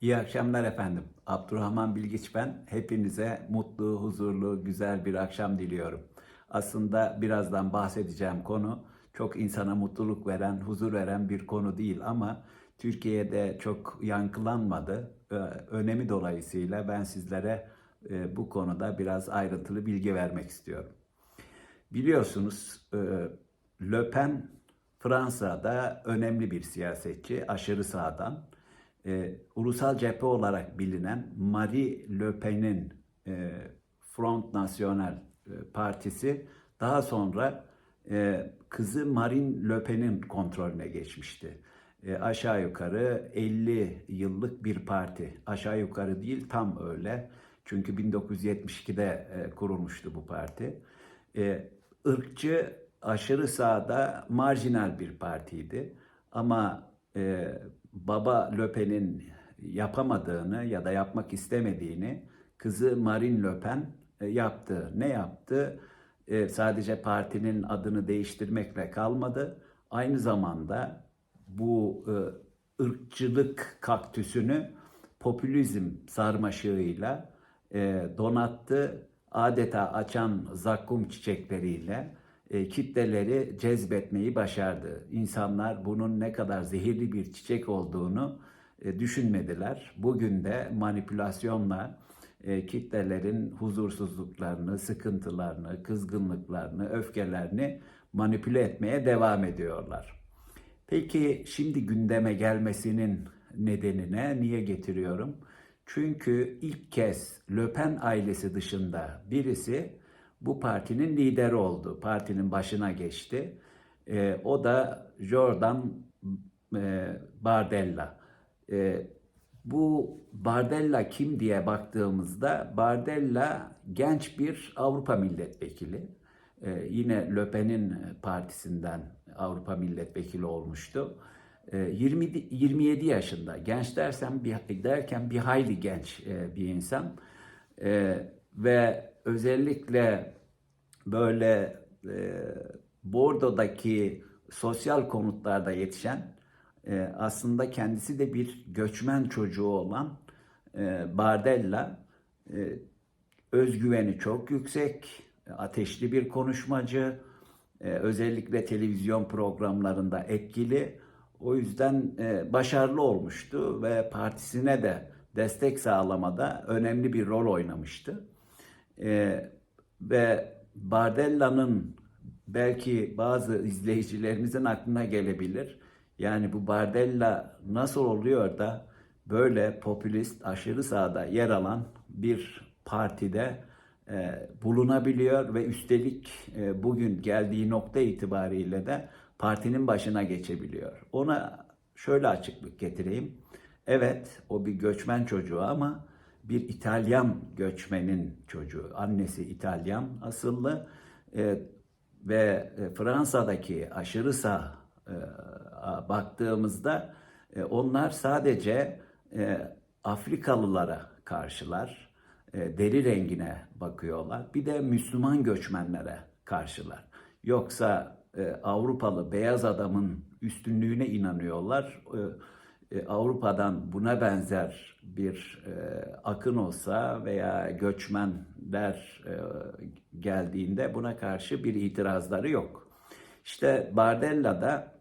İyi akşamlar efendim. Abdurrahman Bilgiç ben. Hepinize mutlu, huzurlu, güzel bir akşam diliyorum. Aslında birazdan bahsedeceğim konu çok insana mutluluk veren, huzur veren bir konu değil ama Türkiye'de çok yankılanmadı. Ee, Önemi dolayısıyla ben sizlere e, bu konuda biraz ayrıntılı bilgi vermek istiyorum. Biliyorsunuz e, Le Pen Fransa'da önemli bir siyasetçi, aşırı sağdan. E, ulusal cephe olarak bilinen Marie Le Pen'in e, Front National e, partisi daha sonra e, kızı Marine Le Pen'in kontrolüne geçmişti. E, aşağı yukarı 50 yıllık bir parti. Aşağı yukarı değil tam öyle. Çünkü 1972'de e, kurulmuştu bu parti. E, ırkçı, aşırı sağda marjinal bir partiydi. Ama e, baba Le Pen'in yapamadığını ya da yapmak istemediğini kızı Marine Le Pen e, yaptı. Ne yaptı? E, sadece partinin adını değiştirmekle kalmadı. Aynı zamanda bu e, ırkçılık kaktüsünü popülizm sarmaşığıyla donattı. Adeta açan zakkum çiçekleriyle e, kitleleri cezbetmeyi başardı. İnsanlar bunun ne kadar zehirli bir çiçek olduğunu e, düşünmediler. Bugün de manipülasyonla e, kitlelerin huzursuzluklarını, sıkıntılarını, kızgınlıklarını, öfkelerini manipüle etmeye devam ediyorlar. Peki şimdi gündeme gelmesinin nedenine niye getiriyorum? Çünkü ilk kez Le Pen ailesi dışında birisi bu partinin lideri oldu. Partinin başına geçti. E, o da Jordan e, Bardella. E, bu Bardella kim diye baktığımızda Bardella genç bir Avrupa milletvekili. E, yine Le Pen'in partisinden Avrupa milletvekili olmuştu. E, 20 27 yaşında. Genç dersem bir, derken bir hayli genç e, bir insan. Ve özellikle böyle e, Bordo'daki sosyal konutlarda yetişen e, aslında kendisi de bir göçmen çocuğu olan e, Bardella e, özgüveni çok yüksek, ateşli bir konuşmacı, e, özellikle televizyon programlarında etkili. O yüzden e, başarılı olmuştu ve partisine de destek sağlamada önemli bir rol oynamıştı. E, ve Bardella'nın belki bazı izleyicilerimizin aklına gelebilir. Yani bu Bardella nasıl oluyor da böyle popülist aşırı sağda yer alan bir partide e, bulunabiliyor ve üstelik e, bugün geldiği nokta itibariyle de partinin başına geçebiliyor. Ona şöyle açıklık getireyim. Evet o bir göçmen çocuğu ama bir İtalyan göçmenin çocuğu. Annesi İtalyan asıllı e, ve e, Fransa'daki aşırı sağ e, baktığımızda e, onlar sadece e, Afrikalılara karşılar, e, deri rengine bakıyorlar. Bir de Müslüman göçmenlere karşılar. Yoksa e, Avrupalı beyaz adamın üstünlüğüne inanıyorlar. E, e, Avrupa'dan buna benzer bir e, akın olsa veya göçmenler e, geldiğinde buna karşı bir itirazları yok. İşte Bardella'da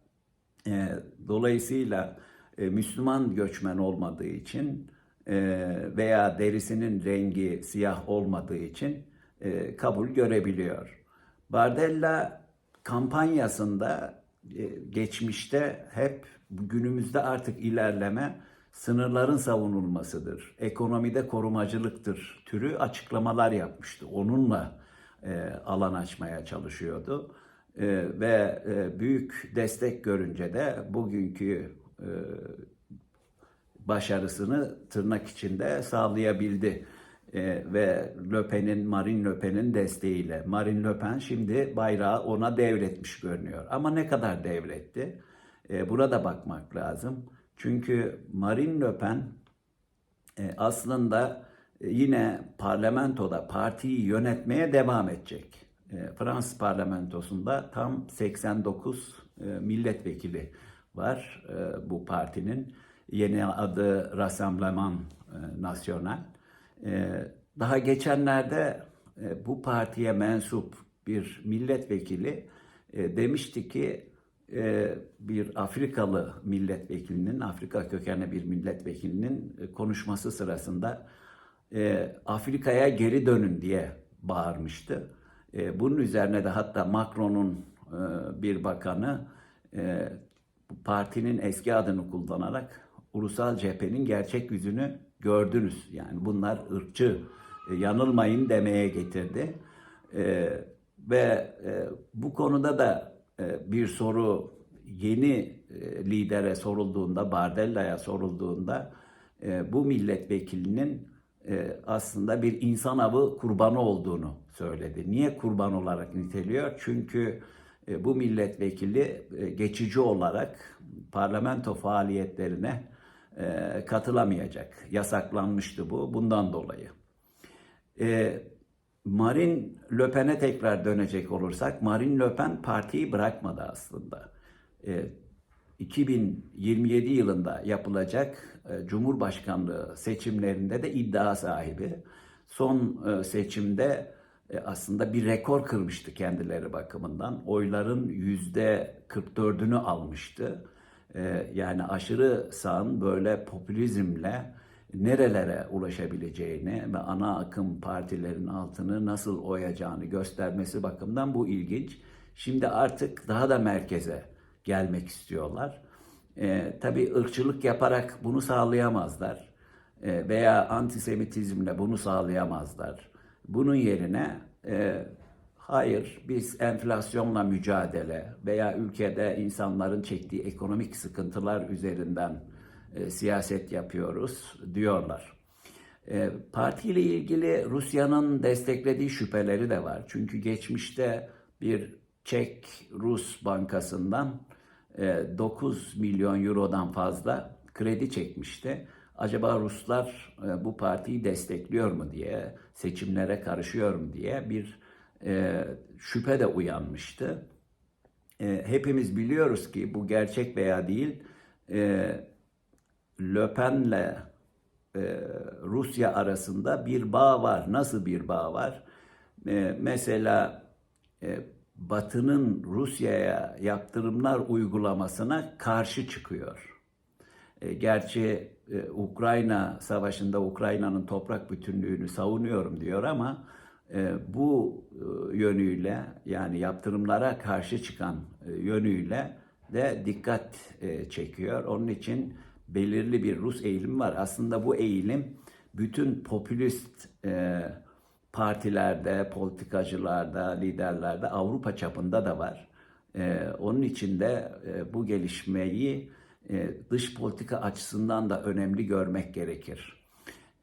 e, dolayısıyla e, Müslüman göçmen olmadığı için e, veya derisinin rengi siyah olmadığı için e, kabul görebiliyor. Bardella kampanyasında e, geçmişte hep günümüzde artık ilerleme sınırların savunulmasıdır, ekonomide korumacılıktır türü açıklamalar yapmıştı. Onunla e, alan açmaya çalışıyordu. E, ve e, büyük destek görünce de bugünkü e, başarısını tırnak içinde sağlayabildi. E, ve Le Pen'in, Marine Le Pen'in desteğiyle. Marine Le Pen şimdi bayrağı ona devretmiş görünüyor. Ama ne kadar devretti? E, buna da bakmak lazım. Çünkü Marine Le Pen e, aslında e, yine parlamentoda partiyi yönetmeye devam edecek. E, Fransız parlamentosunda tam 89 e, milletvekili var e, bu partinin Yeni adı Rassemblement National. Daha geçenlerde bu partiye mensup bir milletvekili demişti ki bir Afrikalı milletvekilinin, Afrika kökenli bir milletvekilinin e, konuşması sırasında e, Afrika'ya geri dönün diye bağırmıştı. E, bunun üzerine de hatta Macron'un e, bir bakanı e, partinin eski adını kullanarak ulusal cephenin gerçek yüzünü gördünüz. Yani bunlar ırkçı, yanılmayın demeye getirdi. Ve bu konuda da bir soru yeni e, lidere sorulduğunda, Bardella'ya sorulduğunda e, bu milletvekilinin e, aslında bir insan avı kurbanı olduğunu söyledi. Niye kurban olarak niteliyor? Çünkü bu milletvekili geçici olarak parlamento faaliyetlerine katılamayacak. Yasaklanmıştı bu bundan dolayı. Marine Le Pen'e tekrar dönecek olursak, Marine Le Pen partiyi bırakmadı aslında. E, 2027 yılında yapılacak e, Cumhurbaşkanlığı seçimlerinde de iddia sahibi. Son e, seçimde e, aslında bir rekor kırmıştı kendileri bakımından. Oyların yüzde 44'ünü almıştı. E, yani aşırı sağın böyle popülizmle nerelere ulaşabileceğini ve ana akım partilerin altını nasıl oyacağını göstermesi bakımından bu ilginç. Şimdi artık daha da merkeze gelmek istiyorlar. E, tabii ırkçılık yaparak bunu sağlayamazlar e, veya antisemitizmle bunu sağlayamazlar. Bunun yerine e, hayır biz enflasyonla mücadele veya ülkede insanların çektiği ekonomik sıkıntılar üzerinden e, siyaset yapıyoruz diyorlar. E, partiyle ilgili Rusya'nın desteklediği şüpheleri de var. Çünkü geçmişte bir Çek Rus bankasından e, 9 milyon eurodan fazla kredi çekmişti. Acaba Ruslar e, bu partiyi destekliyor mu diye, seçimlere karışıyor mu diye bir e, şüphe de uyanmıştı. Hepimiz biliyoruz ki bu gerçek veya değil, Le Pen'le e, Rusya arasında bir bağ var. Nasıl bir bağ var? E, mesela e, Batı'nın Rusya'ya yaptırımlar uygulamasına karşı çıkıyor. E, gerçi e, Ukrayna savaşında Ukrayna'nın toprak bütünlüğünü savunuyorum diyor ama e, bu e, yönüyle yani yaptırımlara karşı çıkan e, yönüyle de dikkat e, çekiyor. Onun için belirli bir Rus eğilimi var. Aslında bu eğilim bütün popülist e, partilerde, politikacılarda, liderlerde Avrupa çapında da var. E, onun için de e, bu gelişmeyi e, dış politika açısından da önemli görmek gerekir.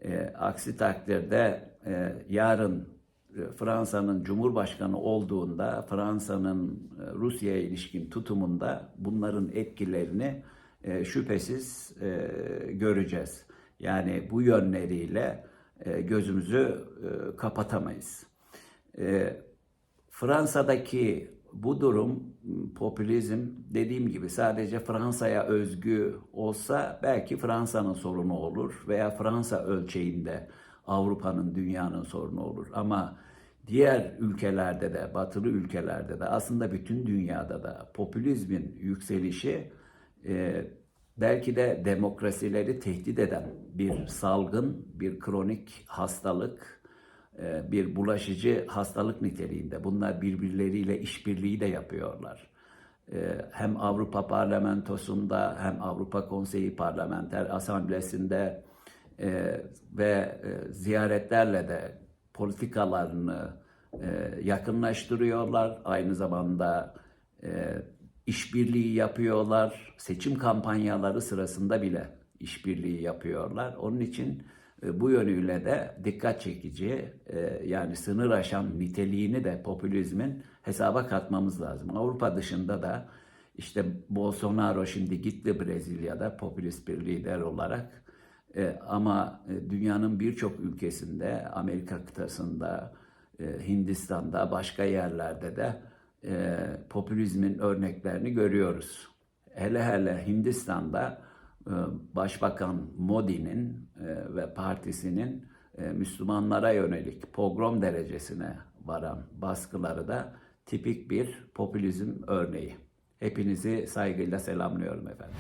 E, aksi takdirde e, yarın e, Fransa'nın Cumhurbaşkanı olduğunda Fransa'nın e, Rusya'ya ilişkin tutumunda bunların etkilerini e, şüphesiz e, göreceğiz. Yani bu yönleriyle e, gözümüzü e, kapatamayız. E, Fransa'daki bu durum popülizm dediğim gibi sadece Fransa'ya özgü olsa belki Fransa'nın sorunu olur veya Fransa ölçeğinde Avrupa'nın, dünyanın sorunu olur. Ama diğer ülkelerde de, batılı ülkelerde de aslında bütün dünyada da popülizmin yükselişi e, belki de demokrasileri tehdit eden bir salgın, bir kronik hastalık, e, bir bulaşıcı hastalık niteliğinde. Bunlar birbirleriyle işbirliği de yapıyorlar. E, hem Avrupa Parlamentosu'nda hem Avrupa Konseyi Parlamenter Asamblesi'nde e, ve ziyaretlerle de politikalarını yakınlaştırıyorlar. Aynı zamanda işbirliği yapıyorlar. Seçim kampanyaları sırasında bile işbirliği yapıyorlar. Onun için e, bu yönüyle de dikkat çekici e, yani sınır aşan niteliğini de popülizmin hesaba katmamız lazım. Avrupa dışında da işte Bolsonaro şimdi gitti Brezilya'da popülist bir lider olarak e, ama dünyanın birçok ülkesinde Amerika kıtasında Hindistan'da başka yerlerde de popülizmin örneklerini görüyoruz. Hele hele Hindistan'da e, Başbakan Modi'nin e, ve partisinin e, Müslümanlara yönelik pogrom derecesine varan baskıları da tipik bir popülizm örneği. Hepinizi saygıyla selamlıyorum efendim.